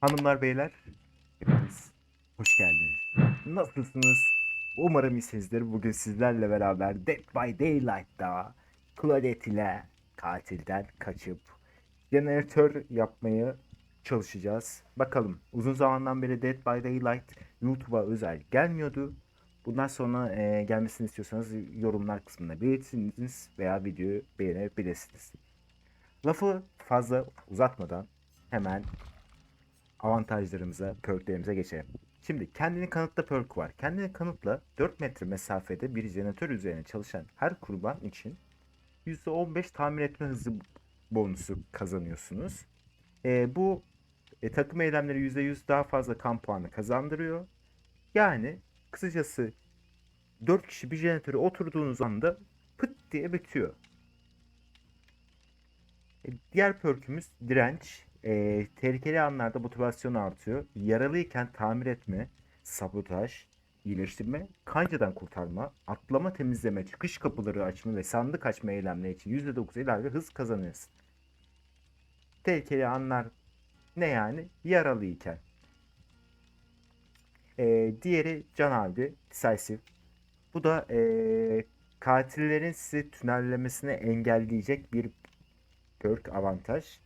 Hanımlar beyler, hepiniz hoş geldiniz. Nasılsınız? Umarım iyisinizdir. Bugün sizlerle beraber Dead by Daylight'ta Claudette ile katilden kaçıp jeneratör yapmaya çalışacağız. Bakalım uzun zamandan beri Dead by Daylight YouTube'a özel gelmiyordu. Bundan sonra e, gelmesini istiyorsanız yorumlar kısmına belirtirsiniz veya videoyu beğenebilirsiniz. Lafı fazla uzatmadan hemen avantajlarımıza, perklerimize geçelim. Şimdi kendini kanıtla perk var. Kendini kanıtla 4 metre mesafede bir jeneratör üzerine çalışan her kurban için %15 tamir etme hızı bonusu kazanıyorsunuz. Ee, bu e, takım eylemleri %100 daha fazla kan puanı kazandırıyor. Yani kısacası 4 kişi bir jeneratöre oturduğunuz anda pıt diye bitiyor. E, Diğer perkümüz direnç. E, tehlikeli anlarda motivasyon artıyor. Yaralıyken tamir etme, sabotaj, iyileştirme, kancadan kurtarma, atlama temizleme, çıkış kapıları açma ve sandık açma eylemleri için %9 ilave hız kazanıyorsun. Tehlikeli anlar ne yani? Yaralıyken. E, diğeri can aldı. Decisive. Bu da e, katillerin sizi tünellemesini engelleyecek bir perk avantaj.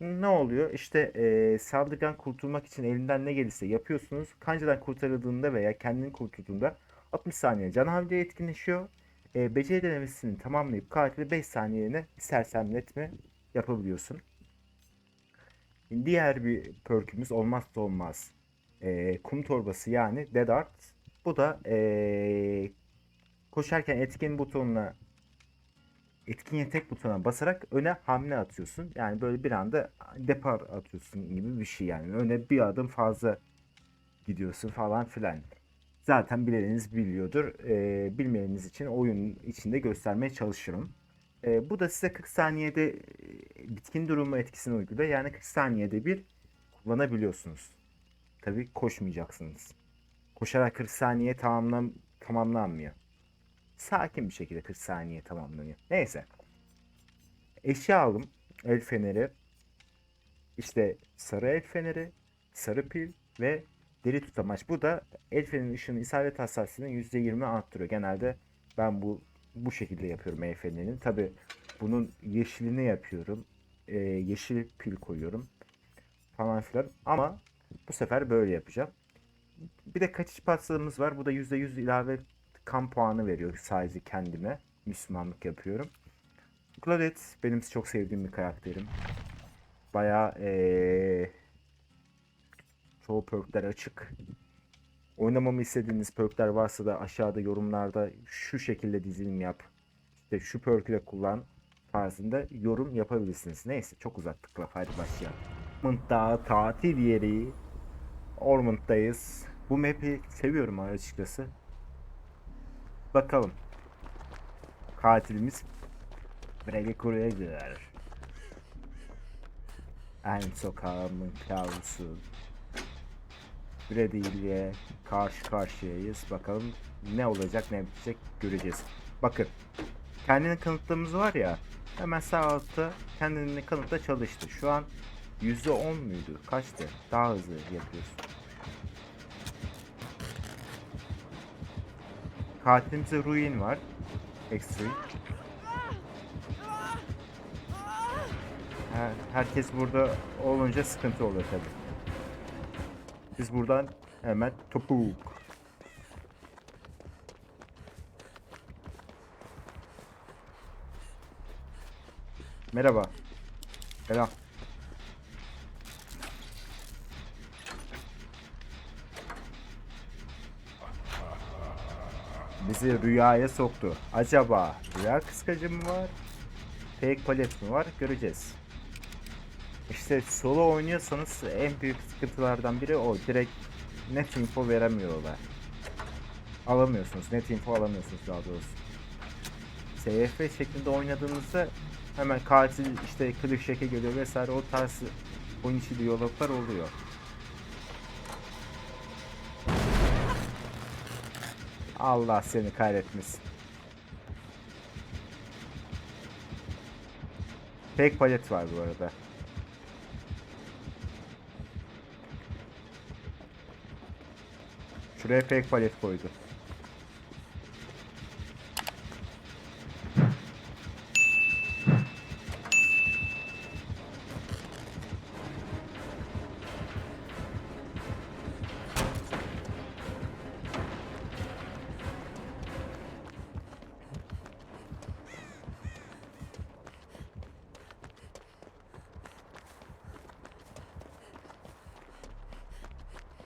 Ne oluyor? İşte eee saldırgan kurtulmak için elinden ne gelirse yapıyorsunuz. Kancadan kurtarıldığında veya kendini kurtulduğunda 60 saniye can havliye etkinleşiyor. Eee beceri denemesini tamamlayıp katili 5 saniyene sersemletme yapabiliyorsun. Diğer bir perkümüz olmazsa olmaz. Eee, kum torbası yani Dead Art. Bu da eee, koşarken etkin butonuna etkin yetek butonuna basarak öne hamle atıyorsun. Yani böyle bir anda depar atıyorsun gibi bir şey yani. Öne bir adım fazla gidiyorsun falan filan. Zaten bileniniz biliyordur. Ee, bilmeyeniniz için oyun içinde göstermeye çalışırım. Ee, bu da size 40 saniyede e, bitkin durumu etkisini uyguluyor. Yani 40 saniyede bir kullanabiliyorsunuz. Tabii koşmayacaksınız. Koşarak 40 saniye tamamlan tamamlanmıyor sakin bir şekilde 40 saniye tamamlanıyor. Neyse. Eşya aldım. El feneri. İşte sarı el feneri, sarı pil ve deri tutamaç. Bu da el fenerinin ışığının isabet hassasiyetini %20 arttırıyor. Genelde ben bu bu şekilde yapıyorum el fenerinin. Tabi bunun yeşilini yapıyorum. Ee, yeşil pil koyuyorum. Falan filan. Ama bu sefer böyle yapacağım. Bir de kaçış patsalımız var. Bu da %100 ilave kan puanı veriyor sadece kendime. Müslümanlık yapıyorum. Claudette benim çok sevdiğim bir karakterim. Bayağı ee, çoğu perkler açık. Oynamamı istediğiniz perkler varsa da aşağıda yorumlarda şu şekilde dizilim yap. İşte şu perk'ü de kullan tarzında yorum yapabilirsiniz. Neyse çok uzattık laf. Hadi başlayalım. Ormond'da tatil yeri. Ormond'dayız. Bu map'i seviyorum açıkçası. Bakalım. Katilimiz Freddy Krueger. En sokağımın kavusu. Freddy ile karşı karşıyayız. Bakalım ne olacak ne bitecek göreceğiz. Bakın. Kendini kanıtlamamız var ya. Hemen sağ altta kendini kanıtla çalıştı. Şu an %10 muydu? Kaçtı? Daha hızlı yapıyorsun. Katilimizde Ruin var. Extreme. Her, herkes burada olunca sıkıntı oluyor tabi. Biz buradan hemen topuk. Merhaba. Selam. Bizi rüyaya soktu. Acaba rüya kıskacı mı var? Fake palet mi var? Göreceğiz. İşte solo oynuyorsanız en büyük sıkıntılardan biri o. Direkt net info veremiyorlar. Alamıyorsunuz. Net info alamıyorsunuz daha doğrusu. SFP şeklinde oynadığınızda hemen katil işte kılıç şeke geliyor vesaire o tarz oyun içi diyaloglar oluyor. Allah seni kahretmesin. Tek palet var bu arada. Şuraya pek palet koydu.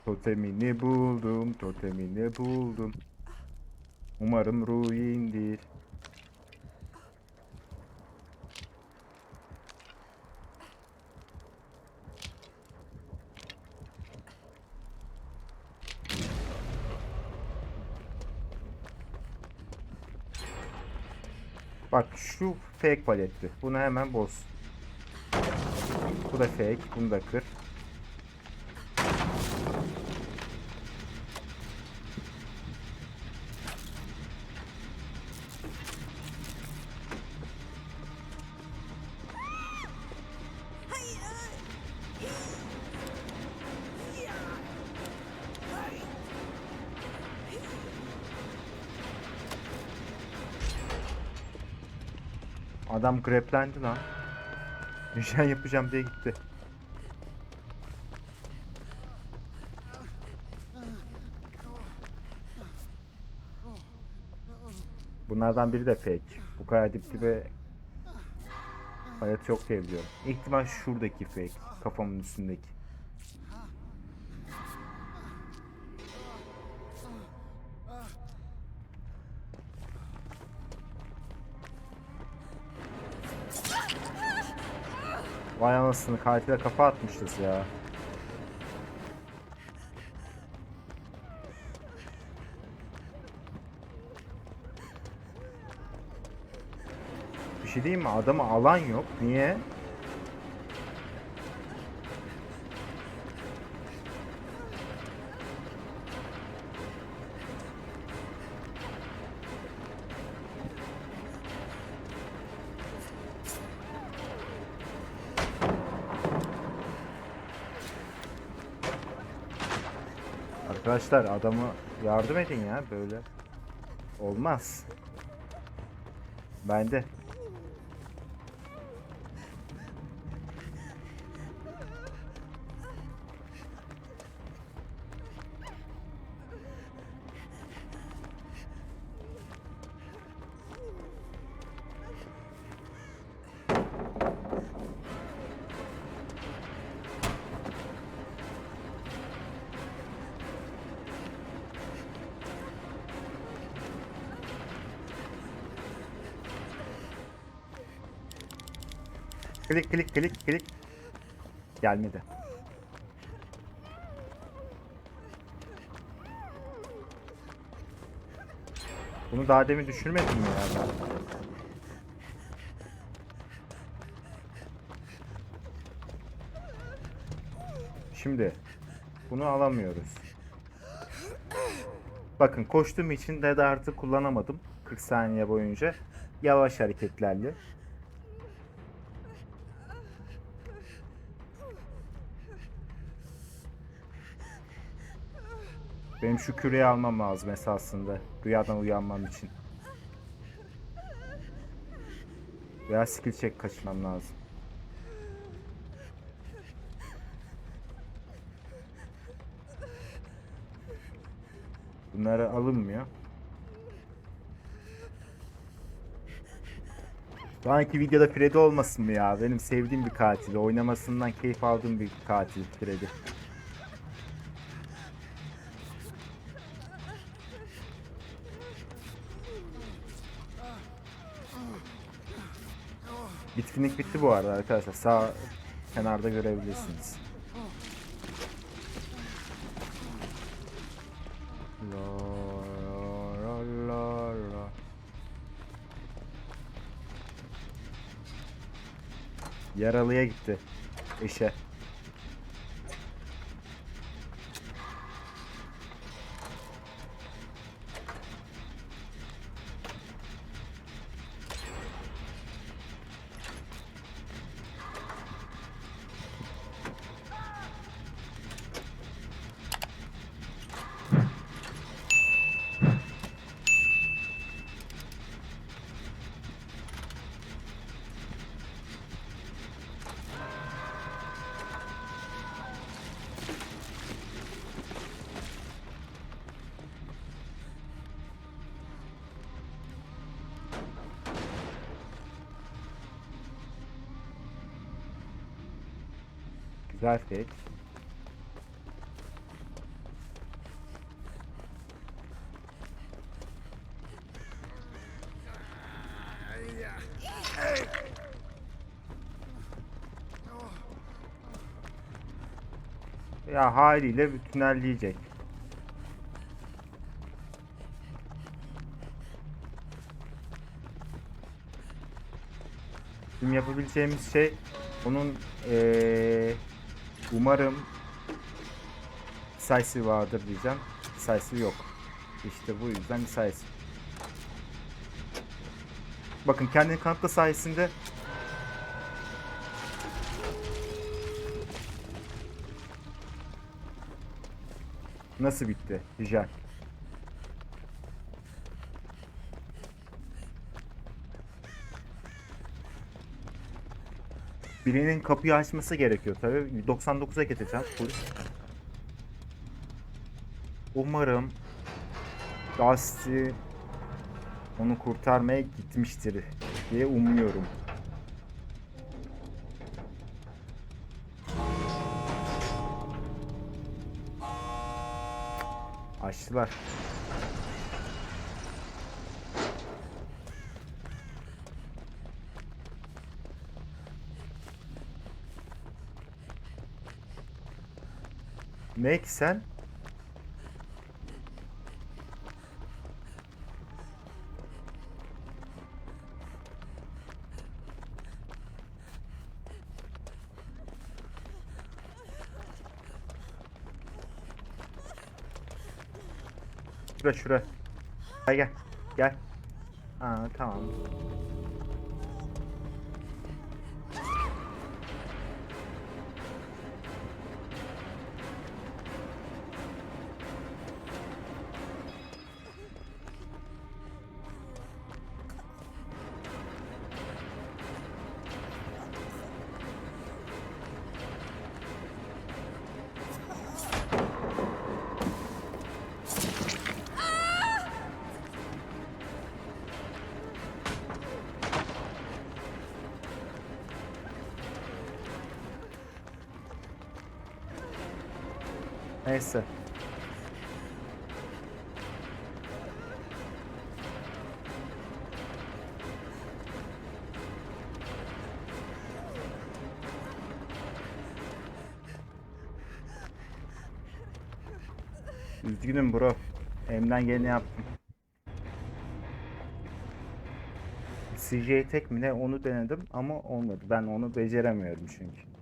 Totemini buldum, totemini buldum. Umarım ruindir. Bak şu fake paletti. Bunu hemen boz. Bu da fake. Bunu da kır. Adam greplendi lan. Nişan yapacağım diye gitti. Bunlardan biri de fake. Bu kadar dip dibe hayat yok diye biliyorum. İhtimal şuradaki fake. Kafamın üstündeki. Vay anasını katile kafa atmışız ya. Bir şey diyeyim mi? Adamı alan yok. Niye? Arkadaşlar adamı yardım edin ya böyle. Olmaz. Bende. Klik klik klik klik. Gelmedi. Bunu daha demin düşürmedim mi ya? Şimdi bunu alamıyoruz. Bakın koştuğum için de artı kullanamadım 40 saniye boyunca yavaş hareketlerle. Benim şu küreyi almam lazım esasında. Rüyadan uyanmam için. Veya skill check kaçmam lazım. Bunları alınmıyor. Anki videoda Freddy olmasın mı ya? Benim sevdiğim bir katil. Oynamasından keyif aldığım bir katil Freddy. Bitkinlik bitti bu arada arkadaşlar. Sağ kenarda görebilirsiniz. La, la, la, la. Yaralıya gitti. Eşe. Güzel fake. Ya haliyle bir tünelleyecek. Bizim yapabileceğimiz şey onun eee, umarım sayısı vardır diyeceğim. Sayısı yok. İşte bu yüzden sayısı. Bakın kendini kanıtla sayesinde nasıl bitti? Güzel. Birinin kapıyı açması gerekiyor tabii. 99'a getireceğim full. Umarım Dusty onu kurtarmaya gitmiştir diye umuyorum. Açtılar. Mac sen Şura şura. Gel gel. Gel. Aa tamam. Neyse. Üzgünüm bro. Elimden geleni yaptım. CJ tek mi ne onu denedim ama olmadı. Ben onu beceremiyorum çünkü.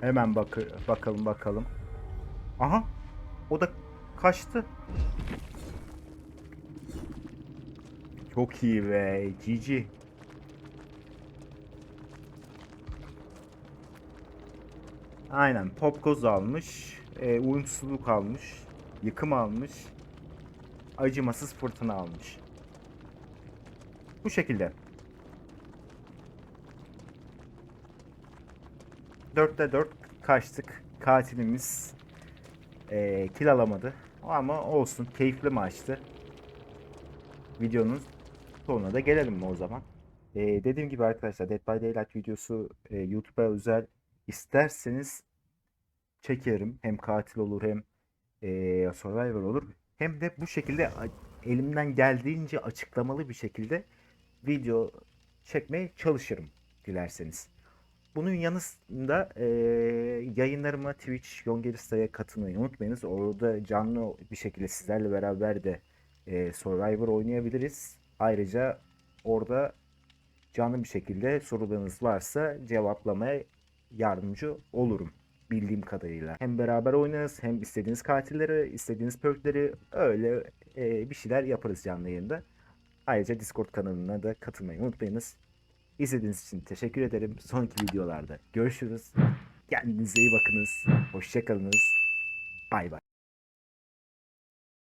Hemen bak bakalım bakalım. Aha. O da kaçtı. Çok iyi be. GG. Aynen. Pop koz almış. E, uyumsuzluk almış. Yıkım almış. Acımasız fırtına almış. Bu şekilde. 4'te 4 kaçtık. Katilimiz eee kill alamadı. Ama olsun. Keyifli maçtı. Videonun sonuna da gelelim mi o zaman? Eee, dediğim gibi arkadaşlar Dead by Daylight videosu eee, YouTube'a özel isterseniz çekerim. Hem katil olur hem eee, Survivor olur. Hem de bu şekilde elimden geldiğince açıklamalı bir şekilde video çekmeye çalışırım dilerseniz. Bunun yanısında eee yayınlarıma Twitch, Yongelista'ya katılmayı unutmayınız. Orada canlı bir şekilde sizlerle beraber de eee, Survivor oynayabiliriz. Ayrıca orada canlı bir şekilde sorularınız varsa cevaplamaya yardımcı olurum bildiğim kadarıyla. Hem beraber oynarız hem istediğiniz katilleri, istediğiniz perkleri öyle eee, bir şeyler yaparız canlı yayında. Ayrıca Discord kanalına da katılmayı unutmayınız. İzlediğiniz için teşekkür ederim. Sonraki videolarda görüşürüz. Kendinize iyi bakınız. Hoşçakalınız. Bay bay.